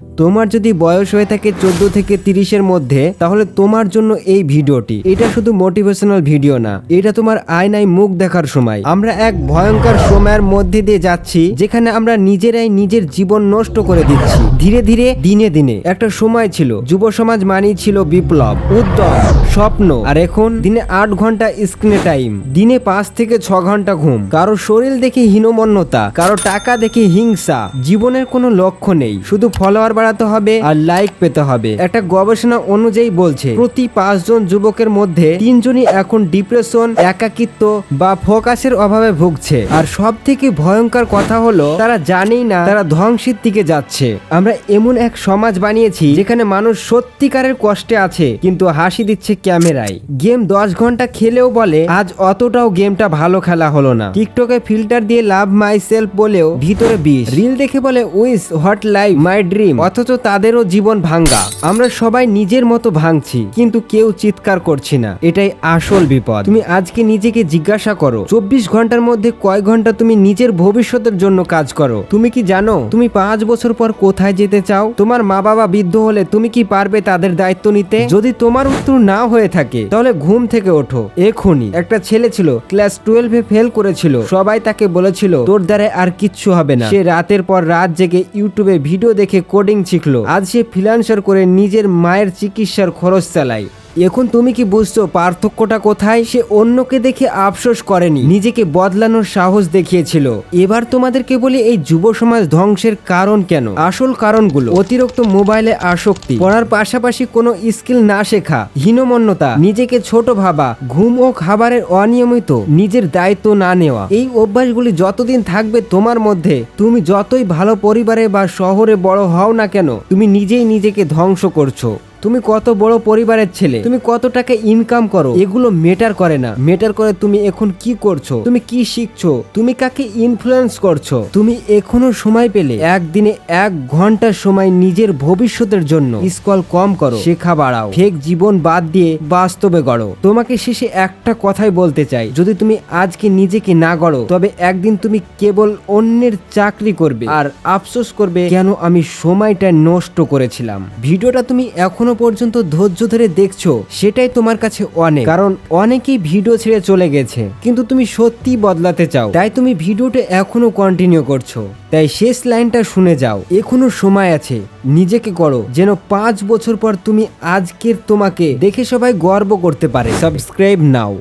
তোমার যদি বয়স হয়ে থাকে চোদ্দ থেকে তিরিশের মধ্যে, তাহলে তোমার জন্য এই ভিডিওটি। এটা শুধু মোটিভেশনাল ভিডিও না, এটা তোমার আয়নায় মুখ দেখার সময়। আমরা এক ভয়ঙ্কর সময়ের মধ্যে দিয়ে যাচ্ছি, যেখানে আমরা নিজেরাই নিজের জীবন নষ্ট করে দিচ্ছি। ধীরে ধীরে, দিনে দিনে। একটা সময় ছিল, যুব সমাজ মানেই ছিল বিপ্লব, উদ্যম, স্বপ্ন। আর এখন, দিনে আট ঘণ্টা স্ক্রিনে টাইম দিনে পাঁচ থেকে ছ ঘণ্টা ঘুম। কারও শরীর দেখে হীনমন্যতা, কারও টাকা দেখে হিংসা। জীবনের কোনো লক্ষ্য নেই, শুধু ফলোয়ার বাড়াতে হবে। আর লাইক পেতে হবে। একটা গবেষণা অনুযায়ী বলছে প্রতি পাঁচজন যুবকের মধ্যে তিনজনই এখন ডিপ্রেশন একাকিত্ব বা ফোকাসের অভাবে ভুগছে। আর সব থেকে ভয়ঙ্কর কথা হলো তারা জানেই না তারা ধ্বংসের দিকে যাচ্ছে। আমরা এমন এক সমাজ বানিয়েছি যেখানে মানুষ সত্যিকারের কষ্টে আছে কিন্তু হাসি দিচ্ছে ক্যামেরায়। গেম দশ ঘণ্টা খেলেও বলে আজ অতটাও গেমটা ভালো খেলা হলো না। টিকটকে ফিল্টার দিয়ে লাভ মাই সেলফ বলেও ভিতরে বিষ। রিল দেখে বলে wish hot life my dream. অথচ তাদেরও জীবন ভাঙ্গা। আমরা সবাই নিজের মতো ভাঙছি, কিন্তু কেউ চিৎকার করছি না। এটাই আসল বিপদ। তুমি আজকে নিজেকে জিজ্ঞাসা করো, চব্বিশ ঘণ্টার মধ্যে কয় ঘণ্টা তুমি নিজের ভবিষ্যতের জন্য কাজ করো? তুমি কি জানো, তুমি পাঁচ বছর পর কোথায় যেতে চাও? তোমার মা বাবা বৃদ্ধ হলে তুমি কি পারবে তাদের দায়িত্ব নিতে? যদি তোমার উত্তর না হয়ে থাকে, তাহলে ঘুম থেকে ওঠো। এখনই একটা ছেলে ছিল, ক্লাস টুয়েলভে ফেল করেছিল। সবাই তাকে বলেছিল, তোর দ্বারা আর কিচ্ছু হবে না। সে রাতের পর রাত জেগে ইউটিউবে ভিডিও দেখে কোডিং শিখলো। আজ সে ফ্রিলান্সার করে নিজের মায়ের চিকিৎসার খরচ চালায়। এখন তুমি কি বুঝছ পার্থক্যটা কোথায়? সে অন্যকে দেখে আফসোস করেনি, নিজেকে বদলানোর সাহস দেখিয়েছিল। এবার তোমাদেরকে বলি এই যুব সমাজ ধ্বংসের কারণ কেন? আসল কারণগুলো, অতিরিক্ত মোবাইলে আসক্তি, পড়ার পাশাপাশি কোনো স্কিল না শেখা, হীনমন্যতা, নিজেকে ছোট ভাবা, ঘুম ও খাবারের অনিয়মিত, নিজের দায়িত্ব না নেওয়া। এই অভ্যাসগুলি যতদিন থাকবে তোমার মধ্যে, তুমি যতই ভালো পরিবারে বা শহরে বড় হও না কেন, তুমি নিজেই নিজেকে ধ্বংস করছ। তুমি কত বড় পরিবারের ছেলে, তুমি কত টাকা ইনকাম করো, এগুলো মেটার করে না। মেটার করে তুমি এখন কি করছ, তুমি কি শিখছো, তুমি কাকে ইনফ্লুয়েন্স করছ, তুমি এখনও সময় পেলে। একদিনে এক ঘণ্টার সময় নিজের ভবিষ্যতের জন্য স্কল কম করো, শেখা বাড়াও। ফেক জীবন বাদ দিয়ে বাস্তবে গড়ো। তোমাকে শেষে একটা কথাই বলতে চাই, যদি তুমি আজকে নিজেকে না গড়ো, তবে একদিন তুমি কেবল অন্যের চাকরি করবে। আর আফসোস করবে কেন আমি সময়টা নষ্ট করেছিলাম। ভিডিওটা তুমি এখনও পর্যন্ত ধৈর্য ধরে দেখছ, সেটাই তোমার কাছে অনেক। কারণ অনেকেই ভিডিও ছেড়ে চলে গেছে, কিন্তু তুমি সত্যি বদলাতে চাও। তাই তুমি ভিডিওটা এখনও কন্টিনিউ করছ। তাই শেষ লাইনটা শুনে যাও। এখনও সময় আছে, নিজেকে করো। যেন পাঁচ বছর পর তুমি আজকের তোমাকে দেখে সবাই গর্ব করতে পারে। সাবস্ক্রাইব নাও